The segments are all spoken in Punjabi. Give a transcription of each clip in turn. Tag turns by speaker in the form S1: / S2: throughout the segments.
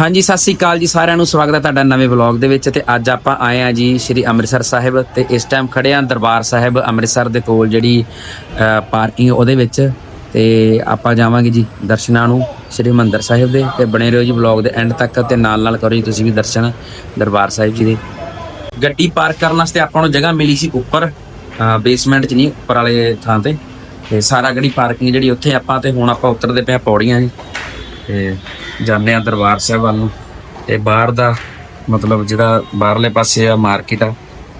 S1: ਹਾਂਜੀ, ਸਤਿ ਸ੍ਰੀ ਅਕਾਲ ਜੀ ਸਾਰਿਆਂ ਨੂੰ। ਸਵਾਗਤ ਹੈ ਤੁਹਾਡਾ ਨਵੇਂ ਵਲੌਗ ਦੇ ਵਿੱਚ ਤੇ ਅੱਜ ਆਪਾਂ ਆਏ ਆ ਜੀ ਸ਼੍ਰੀ ਅੰਮ੍ਰਿਤਸਰ ਸਾਹਿਬ ਤੇ ਇਸ ਟਾਈਮ ਖੜੇ ਆ ਦਰਬਾਰ ਸਾਹਿਬ ਅੰਮ੍ਰਿਤਸਰ ਦੇ ਕੋਲ ਜਿਹੜੀ ਪਾਰਕਿੰਗ ਉਹਦੇ ਵਿੱਚ ਤੇ ਆਪਾਂ ਜਾਵਾਂਗੇ ਜੀ ਦਰਸ਼ਨਾਂ ਨੂੰ ਸ਼੍ਰੀ ਮੰਦਰ ਸਾਹਿਬ ਦੇ ਤੇ ਬਣੇ ਰਹੋ ਜੀ ਵਲੌਗ ਦੇ ਐਂਡ ਤੱਕ ਤੇ ਨਾਲ ਨਾਲ ਕਰੋ ਜੀ ਤੁਸੀਂ ਵੀ ਦਰਸ਼ਨ ਦਰਬਾਰ ਸਾਹਿਬ ਜੀ ਦੇ। ਗੱਡੀ ਪਾਰਕ ਕਰਨ ਵਾਸਤੇ ਆਪਾਂ ਨੂੰ ਜਗ੍ਹਾ ਮਿਲੀ ਸੀ ਉੱਪਰ ਬੇਸਮੈਂਟ 'ਚ ਨਹੀਂ, ਉੱਪਰ ਵਾਲੇ ਥਾਂ ਤੇ। ਤੇ ਸਾਰਾ ਗੱਡੀ ਪਾਰਕਿੰਗ ਜਿਹੜੀ ਉੱਥੇ ਆਪਾਂ ਤੇ ਹੁਣ ਆਪਾਂ ਉਤਰਦੇ ਪਏ ਪੌੜੀਆਂ ਜੀ। ਤੇ ਜਾਂਦੇ ਆ ਦਰਬਾਰ ਸਾਹਿਬ ਵੱਲ ਨੂੰ। ਤੇ ਬਾਹਰ ਦਾ ਮਤਲਬ ਜਿਹੜਾ ਬਾਹਰਲੇ ਪਾਸੇ ਆ ਮਾਰਕੀਟ ਆ,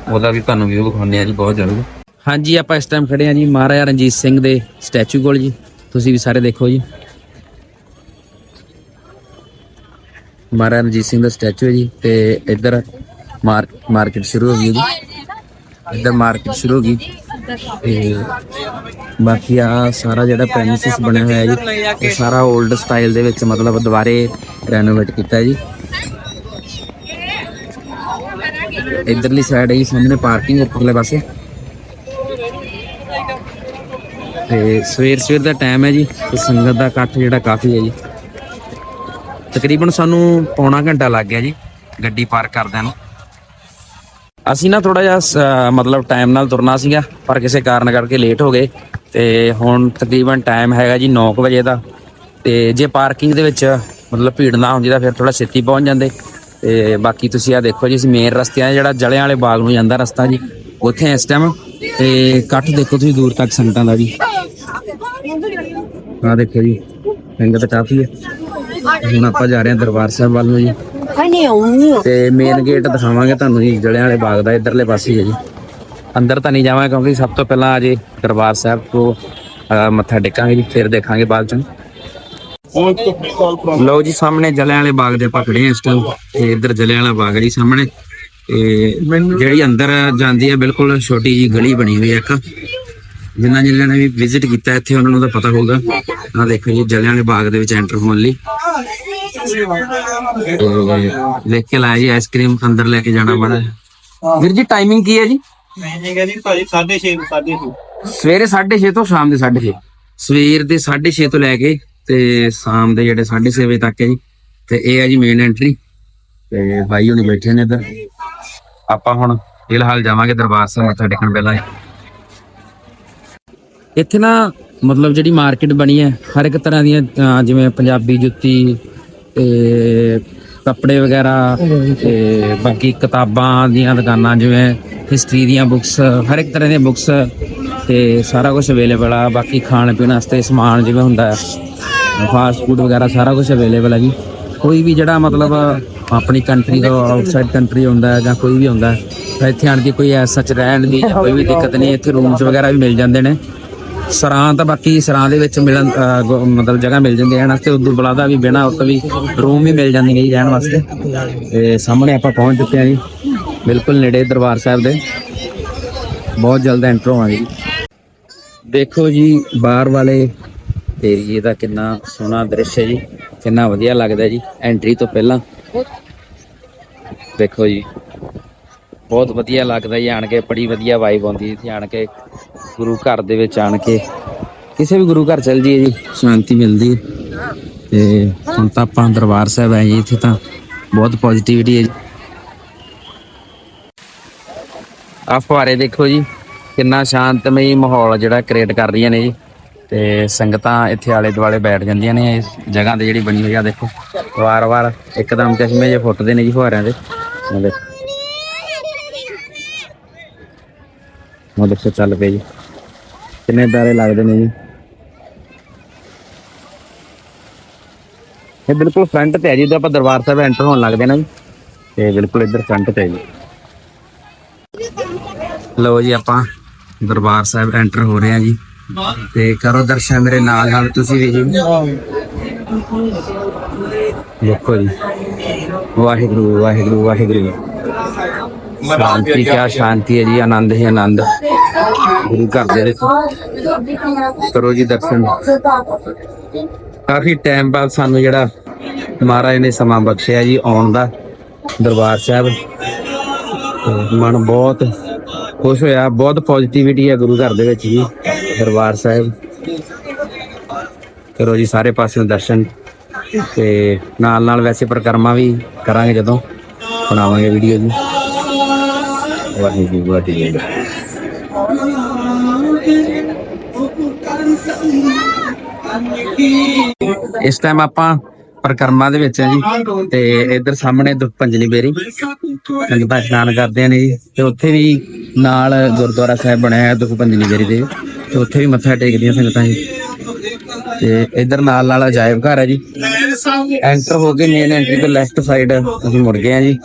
S1: ਉਹਦਾ ਵੀ ਤੁਹਾਨੂੰ ਵਿਊ ਦਿਖਾਉਂਦੇ ਆ ਜੀ ਬਹੁਤ ਜ਼ਰੂਰ। ਹਾਂਜੀ, ਆਪਾਂ ਇਸ ਟਾਈਮ ਖੜੇ ਆ ਜੀ ਮਹਾਰਾਜਾ ਰਣਜੀਤ ਸਿੰਘ ਦੇ ਸਟੈਚੂ ਕੋਲ ਜੀ। ਤੁਸੀਂ ਵੀ ਸਾਰੇ ਦੇਖੋ ਜੀ। ਮਹਾਰਾਜਾ ਰਣਜੀਤ ਸਿੰਘ ਦਾ ਸਟੈਚੂ ਹੈ ਜੀ ਤੇ ਇੱਧਰ ਮਾਰਕੀਟ ਸ਼ੁਰੂ ਹੋ ਗਈ ਜੀ। ਇੱਧਰ ਮਾਰਕੀਟ ਸ਼ੁਰੂ ਹੋ ਗਈ। ਤੇ ਬਾਕੀ ਆ ਸਾਰਾ ਜਿਹੜਾ ਪ੍ਰੈਮਿਸਿਸ ਬਣਿਆ ਹੋਇਆ ਜੀ, ਇਹ ਸਾਰਾ 올ਡ ਸਟਾਈਲ ਦੇ ਵਿੱਚ ਮਤਲਬ ਦੁਬਾਰੇ ਰੈਨੋਵੇਟ ਕੀਤਾ ਜੀ। ਇਧਰਲੀ ਸਾਈਡ ਹੈ ਜੀ, ਸਾਹਮਣੇ ਪਾਰਕਿੰਗ ਉੱਪਰਲੇ ਪਾਸੇ। ਤੇ ਸਵੇਰ ਸਵੇਰ ਦਾ ਟਾਈਮ ਹੈ ਜੀ, ਤੇ ਸੰਗਤ ਦਾ ਇਕੱਠ ਜਿਹੜਾ ਕਾਫੀ ਹੈ ਜੀ। ਤਕਰੀਬਨ ਸਾਨੂੰ ਪੌਣਾ ਘੰਟਾ ਲੱਗ ਗਿਆ ਜੀ, ਗੱਡੀ ਪਾਰਕ ਕਰਦਿਆਂ ਨੂੰ। ਅਸੀਂ ਨਾ ਥੋੜਾ ਜਿਹਾ ਸ- ਮਤਲਬ ਟਾਈਮ ਨਾਲ ਤੁਰਨਾ ਸੀਗਾ, ਪਰ ਕਿਸੇ ਕਾਰਨ ਕਰਕੇ ਲੇਟ ਹੋ ਗਏ ਤੇ ਹੁਣ ਤਕਰੀਬਨ ਟਾਈਮ ਹੈਗਾ ਜੀ 9 ਵਜੇ ਦਾ। ਤੇ ਜੇ ਪਾਰਕਿੰਗ ਦੇ ਵਿੱਚ ਮਤਲਬ ਭੀੜ ਨਾ ਹੁੰਦੀ ਤਾਂ ਫਿਰ ਥੋੜਾ ਛੇਤੀ ਪਹੁੰਚ ਜਾਂਦੇ। ਤੇ ਬਾਕੀ ਤੁਸੀਂ ਆ ਦੇਖੋ ਜੀ, ਅਸੀਂ ਮੇਨ ਰਸਤਿਆਂ ਜਿਹੜਾ ਜਲਿਆਂ ਵਾਲੇ ਬਾਗ ਨੂੰ ਜਾਂਦਾ ਰਸਤਾ ਜੀ, ਉੱਥੇ ਇਸ ਟਾਈਮ ਤੇ ਇਕੱਠ ਦੇਖੋ ਤੁਸੀਂ ਦੂਰ ਤੱਕ ਸੰਗਤਾਂ ਦਾ ਜੀ। ਆ ਦੇਖੋ ਜੀ, ਸੰਗਤ ਕਾਫੀ ਹੈ। ਹੁਣ ਆਪਾਂ ਜਾ ਰਹੇ ਹਾਂ ਦਰਬਾਰ ਸਾਹਿਬ ਵੱਲ ਨੂੰ ਜੀ। ਤੇ ਮੇਨ ਗੇਟ ਦਿਖਾਵਾਂਗੇ ਤੁਹਾਨੂੰ ਜੀ, ਜਲਿਆਂ ਵਾਲੇ ਬਾਗ ਦਾ, ਇਧਰਲੇ ਪਾਸੇ ਹੈ ਜੀ। ਅੰਦਰ ਤਾਂ ਨਹੀਂ ਜਾਵਾਂਗੇ ਕਿਉਂਕਿ ਸਭ ਤੋਂ ਪਹਿਲਾਂ ਅਜੇ ਦਰਬਾਰ ਸਾਹਿਬ ਕੋ ਮੱਥਾ ਟੇਕਾਂਗੇ ਜੀ, ਫਿਰ ਦੇਖਾਂਗੇ ਬਾਅਦ ਚ। ਲਓ ਜੀ, ਸਾਹਮਣੇ ਜਲਿਆਂ ਵਾਲੇ ਬਾਗ ਦੇ ਆਪਾਂ ਇਸ ਟਾਈਮ ਤੇ ਇੱਧਰ ਜਲਿਆਂ ਵਾਲਾ ਬਾਗ ਜੀ ਸਾਹਮਣੇ। ਤੇ ਜਿਹੜੀ ਅੰਦਰ ਜਾਂਦੀ ਹੈ, ਬਿਲਕੁਲ ਛੋਟੀ ਜੀ ਗਲੀ ਬਣੀ ਹੋਈ ਹੈ ਇੱਕ। ਜਿਨ੍ਹਾਂ ਜਿਨ੍ਹਾਂ ਨੇ ਵੀ ਵਿਜ਼ਿਟ ਕੀਤਾ ਇੱਥੇ, ਉਹਨਾਂ ਨੂੰ ਤਾਂ ਪਤਾ ਹੋਊਗਾ। ਆਹ ਦੇਖੋ ਜੀ, ਜਲਿਆਂ ਵਾਲੇ ਬਾਗ ਦੇ ਵਿੱਚ ਐਂਟਰ ਹੋਣ ਲਈ। ਤੇ ਦੇਖ ਕੇ ਲਾਇਆ ਜੀ ਆਈਸਕ੍ਰੀਮ ਅੰਦਰ ਲੈ ਕੇ ਜਾਣਾ ਬੜਾ ਵੀਰ ਜੀ ਟਾਈਮਿੰਗ ਕੀ ਹੈ ਜੀ?
S2: ਮੈਂ ਜੀ ਜੀ ਭਾਜੀ 6:30 6:30
S1: ਸਵੇਰੇ 6:30 ਤੋਂ ਸ਼ਾਮ ਦੇ 6:30 ਸਵੇਰ ਦੇ 6:30 ਤੋਂ ਲੈ ਕੇ ਤੇ ਸ਼ਾਮ ਦੇ ਜਿਹੜੇ 6:30 ਵਜੇ ਤੱਕ ਹੈ ਜੀ। ਤੇ ਇਹ ਹੈ ਜੀ ਮੇਨ ਐਂਟਰੀ ਤੇ ਭਾਈ ਹੁਣੀ ਬੈਠੇ ਨੇ ਇੱਧਰ। ਆਪਾਂ ਹੁਣ ਫਿਲਹਾਲ ਜਾਵਾਂਗੇ ਦਰਬਾਰ ਸਾਹਿਬ ਮੱਥਾ ਟੇਕਣ ਪਹਿਲਾਂ। ਇੱਥੇ ਨਾ ਮਤਲਬ ਜਿਹੜੀ ਮਾਰਕੀਟ ਬਣੀ ਹੈ ਹਰ ਇੱਕ ਤਰ੍ਹਾਂ ਦੀਆਂ ਜਿਵੇਂ ਪੰਜਾਬੀ ਜੁੱਤੀ ਤੇ ਕੱਪੜੇ ਵਗੈਰਾ ਤੇ ਬਾਕੀ ਕਿਤਾਬਾਂ ਦੀਆਂ ਦੁਕਾਨਾਂ ਜਿਵੇਂ ਹਿਸਟਰੀ ਦੀਆਂ ਬੁੱਕਸ ਹਰ ਇੱਕ ਤਰ੍ਹਾਂ ਦੀਆਂ ਬੁੱਕਸ ਤੇ ਸਾਰਾ ਕੁਝ ਅਵੇਲੇਬਲ ਆ। ਬਾਕੀ ਖਾਣ ਪੀਣ ਵਾਸਤੇ ਸਮਾਨ ਜਿਵੇਂ ਹੁੰਦਾ ਹੈ ਫਾਸਟ ਫੂਡ ਵਗੈਰਾ ਸਾਰਾ ਕੁਝ ਅਵੇਲੇਬਲ ਹੈ ਜੀ। ਕੋਈ ਵੀ ਜਿਹੜਾ ਮਤਲਬ ਆਪਣੀ ਕੰਟਰੀ ਤੋਂ ਆਊਟਸਾਈਡ ਕੰਟਰੀ ਹੁੰਦਾ ਹੈ ਜਾਂ ਕੋਈ ਵੀ ਹੁੰਦਾ ਹੈ ਤਾਂ ਇੱਥੇ ਆਣ ਕੇ ਕੋਈ ਐਸਾ ਚ ਰਹਿਣ ਦੀ ਜਾਂ ਕੋਈ ਵੀ ਦਿੱਕਤ ਨਹੀਂ, ਇੱਥੇ ਰੂਮਸ ਵਗੈਰਾ ਵੀ ਮਿਲ ਜਾਂਦੇ ਨੇ। ਸਰਾਂ ਤਾਂ ਬਾਕੀ ਸਰਾਂ ਦੇ ਵਿੱਚ ਮਿਲਣ ਅਹ, ਮਤਲਬ ਜਗ੍ਹਾ ਮਿਲ ਜਾਂਦੀ ਹੈ ਰਹਿਣ ਵਾਸਤੇ ਉਦੋਂ ਬਲਾਦਾ ਵੀ ਬਿਨਾ ਉੱਤੇ ਵੀ ਰੂਮ ਵੀ ਮਿਲ ਜਾਂਦੇ ਨੇ ਜੀ ਰਹਿਣ ਵਾਸਤੇ। ਤੇ ਸਾਹਮਣੇ ਆਪਾਂ ਪਹੁੰਚ ਚੁੱਕੇ ਹਾਂ ਜੀ। ਬਿਲਕੁਲ ਨੇੜੇ ਦਰਬਾਰ ਸਾਹਿਬ ਦੇ। ਬਹੁਤ ਜਲਦ ਐਂਟਰ ਹੋਵਾਂਗੇ ਜੀ। ਦੇਖੋ ਜੀ ਬਾਹਰ ਵਾਲੇ ਏਰੀਏ ਦਾ ਕਿੰਨਾ ਸੋਹਣਾ ਦ੍ਰਿਸ਼ ਹੈ ਜੀ। ਕਿੰਨਾ ਵਧੀਆ ਲੱਗਦਾ ਜੀ ਐਂਟਰੀ ਤੋਂ ਪਹਿਲਾਂ। ਦੇਖੋ ਜੀ। ਬਹੁਤ ਵਧੀਆ ਲੱਗਦਾ ਜੀ, ਆਣ ਕੇ ਬੜੀ ਵਧੀਆ ਵਾਈਬ ਆਉਂਦੀ ਇੱਥੇ ਆਣ ਕੇ, ਗੁਰੂ ਘਰ ਦੇ ਵਿੱਚ ਆਣ ਕੇ। ਕਿਸੇ ਵੀ ਗੁਰੂ ਘਰ ਚਲ ਜੀਏ ਜੀ, ਸ਼ਾਂਤੀ ਮਿਲਦੀ ਹੈ। ਤੇ ਹੁਣ ਤਾਂ ਆਪਾਂ ਦਰਬਾਰ ਸਾਹਿਬ ਆਏ ਜੀ, ਇੱਥੇ ਤਾਂ ਬਹੁਤ ਪੋਜ਼ਿਟਿਵਿਟੀ ਹੈ ਜੀ। ਆ ਫੁਹਾਰੇ ਦੇਖੋ ਜੀ, ਕਿੰਨਾ ਸ਼ਾਂਤਮਈ ਮਾਹੌਲ ਜਿਹੜਾ ਕ੍ਰੀਏਟ ਕਰ ਰਹੀਆਂ ਨੇ ਜੀ। ਤੇ ਸੰਗਤਾਂ ਇੱਥੇ ਆਲੇ ਦੁਆਲੇ ਬੈਠ ਜਾਂਦੀਆਂ ਨੇ, ਇਸ ਜਗ੍ਹਾ ਤੇ ਜਿਹੜੀ ਬਣੀ ਹੋਈ ਆ ਦੇਖੋ। ਵਾਰ-ਵਾਰ ਇੱਕਦਮ ਚਸ਼ਮੇ ਜੇ ਫੁੱਟਦੇ ਨੇ ਜੀ ਫੁਹਾਰਿਆਂ ਦੇ। ਦੇਖੋ। ਉਹ ਦੇਖੋ ਚੱਲ ਪਏ ਜੀ। ਕਿੰਨੇ ਪਿਆਰੇ ਲੱਗਦੇ ਨੇ ਜੀ। ਇਹ ਬਿਲਕੁਲ ਫਰੰਟ ਤੇ ਹੈ ਜੀ, ਜਦੋਂ ਆਪਾਂ ਦਰਬਾਰ ਸਾਹਿਬ ਐਂਟਰ ਹੋਣ ਲੱਗਦੇ ਨਾ ਜੀ, ਤੇ ਬਿਲਕੁਲ ਇੱਧਰ ਫਰੰਟ ਤੇ ਹੈ ਜੀ। ਲਓ ਜੀ ਆਪਾਂ ਦਰਬਾਰ ਸਾਹਿਬ ਐਂਟਰ ਹੋ ਰਹੇ ਹਾਂ ਜੀ। ਤੇ ਕਰੋ ਦਰਸ਼ਨ ਮੇਰੇ ਨਾਲ ਨਾਲ ਤੁਸੀਂ ਵੀ ਜੀ। ਦੇਖੋ ਜੀ। ਵਾਹਿਗੁਰੂ ਵਾਹਿਗੁਰੂ ਵਾਹਿਗੁਰੂ। ਸ਼ਾਂਤੀ ਕਿਆ ਸ਼ਾਂਤੀ ਹੈ ਜੀ ਆਨੰਦ ਹੀ ਆਨੰਦ। ਗੁਰੂ ਘਰ ਦੇ ਵਿੱਚ। ਕਰੋ ਜੀ ਦਰਸ਼ਨ। ਕਾਫੀ ਟਾਈਮ ਬਾਅਦ ਸਾਨੂੰ ਜਿਹੜਾ ਮਹਾਰਾਜ ਨੇ ਸਮਾਂ ਬਖਸ਼ਿਆ ਜੀ ਆਉਣ ਦਾ ਦਰਬਾਰ ਸਾਹਿਬ। ਮਨ ਬਹੁਤ ਖੁਸ਼ ਹੋਇਆ ਬਹੁਤ ਪੋਜ਼ਿਟਿਵਿਟੀ ਹੈ ਗੁਰੂ ਘਰ ਦੇ ਵਿੱਚ ਜੀ ਦਰਬਾਰ ਸਾਹਿਬ। ਕਰੋ ਜੀ ਸਾਰੇ ਪਾਸਿਓਂ ਦਰਸ਼ਨ। ਤੇ ਨਾਲ ਨਾਲ ਵੈਸੇ ਪ੍ਰਕਰਮਾ ਵੀ ਕਰਾਂਗੇ ਜਦੋਂ ਬਣਾਵਾਂਗੇ ਵੀਡੀਓ ਜੀ। ਵਾਹਿਗੁਰੂ ਵਾਹਿਗੁਰੂ। ਇਸ ਟਾਈਮ ਆਪਾਂ ਪ੍ਰਕਰਮਾ ਦੇ ਵਿੱਚ ਆ ਜੀ, ਤੇ ਇੱਧਰ ਸਾਹਮਣੇ ਦੁੱਖ ਪੰਜਨੀ ਬੇਰੀ। ਸੰਗਤਾਂ ਇਸ਼ਨਾਨ ਕਰਦੇ ਨੇ ਜੀ, ਤੇ ਉੱਥੇ ਵੀ ਨਾਲ ਗੁਰਦੁਆਰਾ ਸਾਹਿਬ ਬਣਿਆ ਹੈ ਦੁੱਖ ਪੰਜਨੀ ਬੇਰੀ ਦੇ, ਤੇ ਉੱਥੇ ਵੀ ਮੱਥਾ ਟੇਕਦੀਆਂ ਸੰਗਤਾਂ ਜੀ। ਤੇ ਇੱਧਰ ਨਾਲ ਨਾਲ ਅਜਾਇਬ ਘਰ ਹੈ ਜੀ। ਐਂਟਰ ਹੋ ਕੇ ਮੇਨ ਐਂਟਰੀ ਤੋਂ ਲੈਫਟ ਸਾਈਡ ਅਸੀਂ ਮੁੜ ਗਏ ਆ ਜੀ।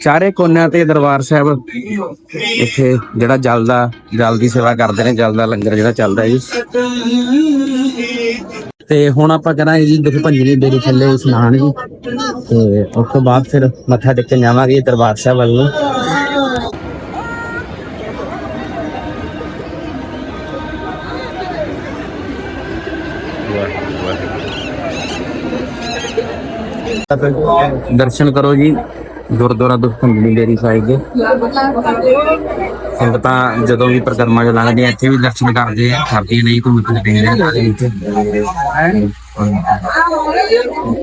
S1: ਚਾਰੇ ਕੋਨਿਆਂ ਤੇ ਦਰਬਾਰ ਸਾਹਿਬ ਇੱਥੇ ਜਿਹੜਾ ਜਲ ਦਾ, ਜਲ ਦੀ ਸੇਵਾ ਕਰਦੇ ਨੇ, ਜਲ ਦਾ ਲੰਗਰ ਜਿਹੜਾ ਚੱਲਦਾ ਜੀ। ਤੇ ਹੁਣ ਆਪਾਂ ਕਰਾਂਗੇ ਜੀ, ਦੁਖ ਭੰਜਨੀ ਬੇਰੀ ਥੱਲੇ ਇਸ਼ਨਾਨ ਜੀ। ਤੇ ਉਸ ਤੋਂ ਬਾਅਦ ਫਿਰ ਮੱਥਾ ਟੇਕਣ ਜਾਵਾਂਗੇ ਦਰਬਾਰ ਸਾਹਿਬ ਵੱਲ ਨੂੰ। ਦਰਸ਼ਨ ਕਰੋ ਜੀ ਗੁਰਦੁਆਰਾ ਦੁਖ ਭੰਜਨੀ ਬੇਰੀ ਸਾਹਿਬ ਦੇ। ਸੰਗਤਾਂ ਜਦੋਂ ਵੀ ਪ੍ਰਕਰਮਾ ਚ ਲੰਘਦੇ ਆ ਇੱਥੇ ਵੀ ਦਰਸ਼ਨ ਕਰਦੇ ਆ ਕਰਦੀ ਨਹੀਂ ਕੋਈ ਮਤਲਬ ਨਹੀਂ ਹੈ ਨਾਲੇ ਇੱਥੇ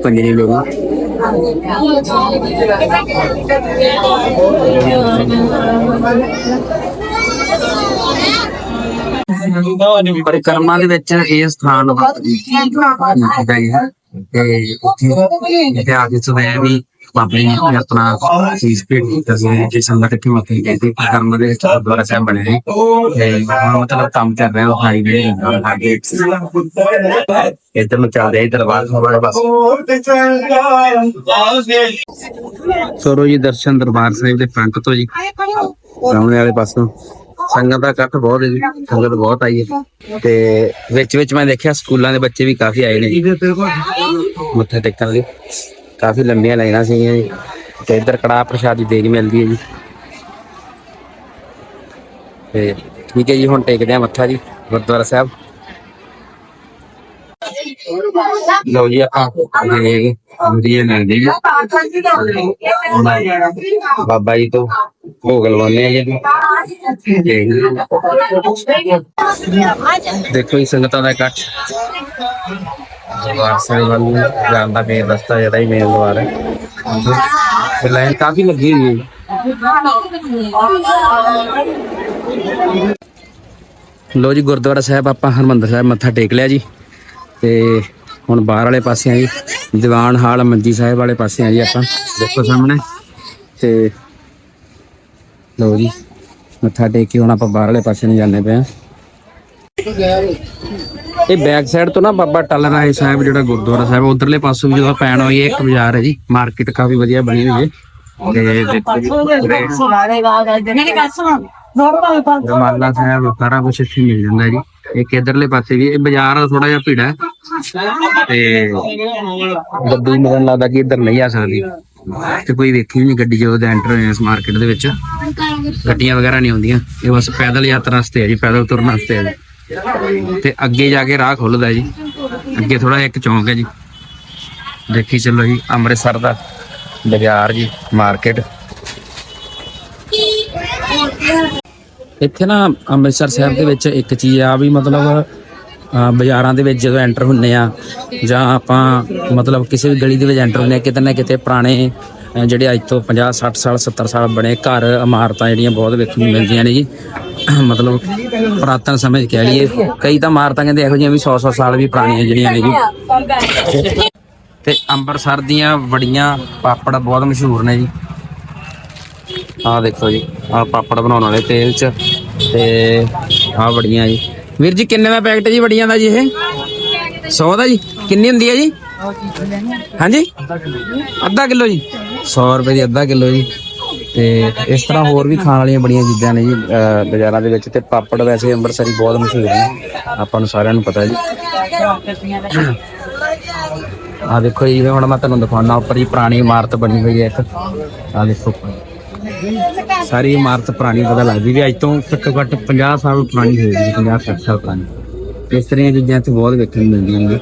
S1: ਪੰਜਰੀ ਲੋਕ। ਪਰਿਕਰਮਾ ਦੇ ਵਿੱਚ ਇਹ ਸਥਾਨ ਹੁੰਦਾ ਹੈ ਤੇ ਉੱਥੇ ਇੱਥੇ ਆ ਕੇ ਸਵੇਰ ਵੀ ਬਾਬੇ ਨੇ ਆਪਣਾ ਸੀਸ ਭੇਟ ਕੀਤਾ ਸੀ ਜੇ ਕਹਿੰਦੇ ਦੇ ਸਾਹਿਬ ਬਣੇ ਨੇ ਤੇ ਮਤਲਬ ਕੰਮ ਚੱਲ ਰਿਹਾ ਉਹ ਹਾਈਵੇ ਅੱਗੇ ਇੱਧਰ ਨੂੰ ਚੱਲਦੇ ਆ ਦਰਬਾਰ ਸਾਹਿਬ ਪਾਸੇ ਸੋਰੋ ਜੀ ਦਰਸ਼ਨ ਦਰਬਾਰ ਸਾਹਿਬ ਦੇ ਫਰੰਟ ਤੋਂ ਜੀ। ਸਾਹਮਣੇ ਵਾਲੇ ਪਾਸੋਂ। ਸੰਗਤ ਦਾ ਇਕੱਠ ਬਹੁਤ ਹੈ ਜੀ ਸੰਗਤ ਬਹੁਤ ਆਈ ਹੈ। ਤੇ ਵਿੱਚ ਵਿੱਚ ਮੈਂ ਦੇਖਿਆ ਸਕੂਲਾਂ ਦੇ ਬੱਚੇ ਵੀ ਕਾਫੀ ਆਏ ਨੇ। ਜੀ ਮੱਥਾ ਟੇਕਣ ਲਈ। ਕਾਫੀ ਲੰਬੀਆਂ ਲਾਈਨਾਂ ਸੀਗੀਆਂ ਜੀ। ਤੇ ਇੱਧਰ ਕੜਾਹ ਪ੍ਰਸ਼ਾਦ ਦੀ ਦੇਗ ਮਿਲਦੀ ਹੈ ਜੀ। ਤੇ ਠੀਕ ਹੈ ਜੀ ਹੁਣ ਟੇਕਦੇ ਆ ਮੱਥਾ ਜੀ ਗੁਰਦੁਆਰਾ ਸਾਹਿਬ। ਲਓ ਜੀ, ਆਪਾਂ ਇਹ ਵਧੀਆ ਮਿਲਦੀ ਜੀ। ਬਾਬਾ ਜੀ ਤੋਂ ਭੋਗ ਲਵਾਉਂਦੇ ਆ ਜੀ ਦੇਖੋ ਜੀ, ਸੰਗਤਾਂ ਦਾ ਇਕੱਠ। ਦਰਬਾਰ ਸਾਹਿਬ ਵੱਲ ਨੂੰ ਮੇਨ ਰਸਤਾ ਜਿਹੜਾ ਹੀ ਮੇਨ ਦਰਬਾਰ ਹੈ। ਲਾਈਨ ਕਾਫੀ ਲੱਗੀ ਹੋਈ ਹੈ ਲੋ ਜੀ, ਗੁਰਦੁਆਰਾ ਸਾਹਿਬ ਆਪਾਂ ਹਰਮੰਦਰ ਸਾਹਿਬ ਮੱਥਾ ਟੇਕ ਲਿਆ ਜੀ। ਤੇ ਹੁਣ ਬਾਹਰ ਵਾਲੇ ਪਾਸੇ ਆ ਜੀ। ਦੀਵਾਨ ਹਾਲ ਮੰਜੀ ਸਾਹਿਬ ਵਾਲੇ ਪਾਸੇ ਆ ਜੀ ਆਪਾਂ। ਦੇਖੋ ਸਾਹਮਣੇ। ਤੇ ਲੋ ਜੀ, ਮੱਥਾ ਟੇਕ ਕੇ ਹੁਣ ਆਪਾਂ ਬਾਹਰ ਵਾਲੇ ਪਾਸੇ ਨੂੰ ਜਾਂਦੇ ਪਏ ਆ। ਇਹ ਬੈਕ ਸਾਈਡ ਤੋਂ ਨਾ ਬਾਬਾ ਟੱਲ ਰਾਏ ਸਾਹਿਬ ਜਿਹੜਾ ਗੁਰਦੁਆਰਾ ਸਾਹਿਬ, ਉਧਰਲੇ ਪਾਸੋਂ ਵੀ ਜਦੋਂ ਪੈਣ ਹੋਈ ਇੱਕ ਬਾਜ਼ਾਰ ਹੈ ਜੀ। ਮਾਰਕੀਟ ਕਾਫੀ ਵਧੀਆ ਬਣੀ ਹੋਈ ਹੈ। ਤੇ ਦੇਖੋ ਜੀ ਸਾਹਿਬ, ਸਾਰਾ ਕੁਝ ਇੱਥੇ ਮਿਲ ਜਾਂਦਾ ਜੀ। ਇੱਕ ਇਧਰਲੇ ਪਾਸੇ ਵੀ, ਇਹ ਬਾਜ਼ਾਰ ਥੋੜਾ ਜਿਹਾ ਭੀੜਾ ਹੈ। ਤੇ ਗੱਡੀ ਮੈਨੂੰ ਲੱਗਦਾ ਕਿ ਇੱਧਰ ਨਹੀਂ ਆ ਸਕਦੀ। ਤੇ ਕੋਈ ਵੇਖੀ ਨਹੀਂ ਗੱਡੀ ਜਦੋਂ ਐਂਟਰ ਹੋਏ ਇਸ ਮਾਰਕੀਟ ਦੇ ਵਿੱਚ। ਗੱਡੀਆਂ ਵਗੈਰਾ ਨਹੀਂ ਆਉਂਦੀਆਂ। ਇਹ ਬਸ ਪੈਦਲ ਯਾਤਰਾ ਵਾਸਤੇ ਹੈ ਜੀ, ਪੈਦਲ ਤੁਰਨ ਵਾਸਤੇ ਹੈ ਤੇ ਅੱਗੇ ਜਾ ਕੇ ਰਾਹ ਖੁੱਲਦਾ ਜੀ। ਅੱਗੇ ਥੋੜਾ ਇੱਕ ਚੌਂਕ ਹੈ ਜੀ। ਦੇਖੀ ਚੱਲੋ ਜੀ, ਅੰਮ੍ਰਿਤਸਰ ਦਾ ਬਾਜ਼ਾਰ ਜੀ ਮਾਰਕੀਟ ਇੱਥੇ ਨਾ ਅੰਮ੍ਰਿਤਸਰ ਸਾਹਿਬ ਦੇ ਵਿੱਚ ਇੱਕ ਚੀਜ਼ ਆ ਵੀ ਮਤਲਬ ਬਾਜ਼ਾਰਾਂ ਦੇ ਵਿੱਚ ਜਦੋਂ ਐਂਟਰ ਹੁੰਨੇ ਆ, ਜਾਂ ਆਪਾਂ ਮਤਲਬ ਕਿਸੇ ਵੀ ਗਲੀ ਦੇ ਵਿੱਚ ਐਂਟਰ ਹੁੰਨੇ ਆ, ਕਿਤੇ ਨਾ ਕਿਤੇ ਪੁਰਾਣੇ ਜਿਹੜੇ ਅੱਜ ਤੋਂ 50 60 ਸਾਲ 70 ਸਾਲ ਬਣੇ ਘਰ ਇਮਾਰਤਾਂ ਜਿਹੜੀਆਂ ਬਹੁਤ ਵੇਖਣ ਨੂੰ ਮਿਲਦੀਆਂ ਨੇ ਜੀ। ਮਤਲਬ ਪੁਰਾਤਨ ਸਮੇਂ 'ਚ ਕਹਿ ਲਈਏ, ਕਈ ਤਾਂ ਇਮਾਰਤਾਂ ਕਹਿੰਦੇ ਇਹੋ ਜਿਹੀਆਂ ਵੀ 100 100 ਸਾਲ ਵੀ ਪੁਰਾਣੀਆਂ ਜਿਹੜੀਆਂ ਨੇ ਜੀ। ਤੇ ਅੰਮ੍ਰਿਤਸਰ ਦੀਆਂ ਵੜੀਆਂ ਪਾਪੜ ਬਹੁਤ ਮਸ਼ਹੂਰ ਨੇ ਜੀ। ਆਹ ਦੇਖੋ ਜੀ, ਆਹ ਪਾਪੜ ਬਣਾਉਣ ਵਾਲੇ ਤੇਲ 'ਚ ਤੇ ਆਹ ਵੜੀਆਂ ਜੀ। ਵੀਰ ਜੀ, ਕਿੰਨੇ ਦਾ ਪੈਕਟ ਜੀ ਵੜੀਆਂ ਦਾ ਜੀ ਇਹ? 100 ਦਾ ਜੀ? ਕਿੰਨੀ ਹੁੰਦੀ ਹੈ ਜੀ? ਹਾਂਜੀ? ਅੱਧਾ ਕਿਲੋ ਜੀ। 100 ਰੁਪਏ ਦੀ ਅੱਧਾ ਕਿਲੋ ਜੀ। ਤੇ ਇਸ ਤਰ੍ਹਾਂ ਹੋਰ ਵੀ ਖਾਣ ਵਾਲੀਆਂ ਬੜੀਆਂ ਚੀਜ਼ਾਂ ਨੇ ਜੀ ਬਾਜ਼ਾਰਾਂ ਦੇ ਵਿੱਚ ਤੇ ਪਾਪੜ ਵੈਸੇ ਅੰਮ੍ਰਿਤਸਰੀ ਬਹੁਤ ਮਸ਼ਹੂਰ ਨੇ। ਆਪਾਂ ਨੂੰ ਸਾਰਿਆਂ ਨੂੰ ਪਤਾ ਜੀ। ਆ ਦੇਖੋ ਜੀ ਜਿਵੇਂ ਹੁਣ ਮੈਂ ਤੁਹਾਨੂੰ ਦਿਖਾਉਣਾ, ਉੱਪਰ ਹੀ ਪੁਰਾਣੀ ਇਮਾਰਤ ਬਣੀ ਹੋਈ ਹੈ ਇੱਕ। ਆ ਦੇਖੋ। ਸਾਰੀ ਇਮਾਰਤ ਪੁਰਾਣੀ ਪਤਾ ਲੱਗਦੀ ਵੀ ਅੱਜ ਤੋਂ ਘੱਟੋ ਘੱਟ 50 ਸਾਲ ਪੁਰਾਣੀ ਹੋਏਗੀ 50 60 ਸਾਲ ਪੁਰਾਣੀ। ਇਸ ਤਰ੍ਹਾਂ ਦੀਆਂ ਚੀਜ਼ਾਂ ਇੱਥੇ ਬਹੁਤ ਵੇਖਣ ਨੂੰ ਮਿਲਦੀਆਂ ਨੇ।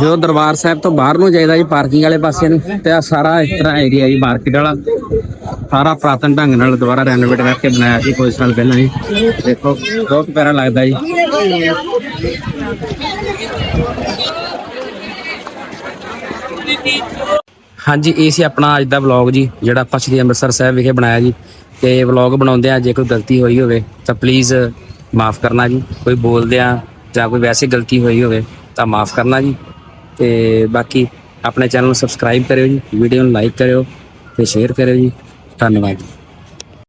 S1: ਜੋ ਦਰਬਾਰ ਸਾਹਿਬ ਤੋਂ ਬਾਹਰ ਨੂੰ ਜਾਈਦਾ ਜੀ, ਪਾਰਕਿੰਗ ਵਾਲੇ ਪਾਸੇ ਨੂੰ, ਤੇ ਆ ਸਾਰਾ ਇਸ ਤਰ੍ਹਾਂ ਏਰੀਆ ਜੀ ਮਾਰਕੀਟ ਵਾਲਾ। ਸਾਰਾ ਪ੍ਰਾਤਨ ਢੰਗ ਨਾਲ ਦੁਬਾਰਾ ਰੈਨੋਵੇਟ ਕਰਕੇ ਬਣਾਇਆ ਸੀ ਕੁਝ ਸਾਲ ਪਹਿਲਾਂ ਜੀ ਦੇਖੋ, ਬਹੁਤ ਪਿਆਰਾ ਲੱਗਦਾ ਜੀ। ਹਾਂਜੀ, ਇਹ ਸੀ ਆਪਣਾ ਅੱਜ ਦਾ ਵਲੌਗ ਜੀ, ਜਿਹੜਾ ਆਪਾਂ ਸ਼੍ਰੀ ਅੰਮ੍ਰਿਤਸਰ ਸਾਹਿਬ ਵਿਖੇ ਬਣਾਇਆ ਜੀ। ਤੇ ਵਲੌਗ ਬਣਾਉਂਦੇ ਆ ਜੇ ਕੋਈ ਗਲਤੀ ਹੋਈ ਹੋਵੇ, ਤਾਂ ਪਲੀਜ਼ ਮਾਫ ਕਰਨਾ ਜੀ। ਕੋਈ ਬੋਲਦੇ ਆ ਜਾਂ ਕੋਈ ਵੈਸੇ ਗਲਤੀ ਹੋਈ ਹੋਵੇ, ਤਾਂ ਮਾਫ ਕਰਨਾ ਜੀ। ਤੇ ਬਾਕੀ ਆਪਣੇ ਚੈਨਲ ਨੂੰ ਸਬਸਕ੍ਰਾਈਬ ਕਰਿਓ ਜੀ ਵੀਡੀਓ ਨੂੰ ਲਾਈਕ ਕਰਿਓ, ਤੇ ਸ਼ੇਅਰ ਕਰਿਓ ਜੀ। ਧੰਨਵਾਦ ਜੀ।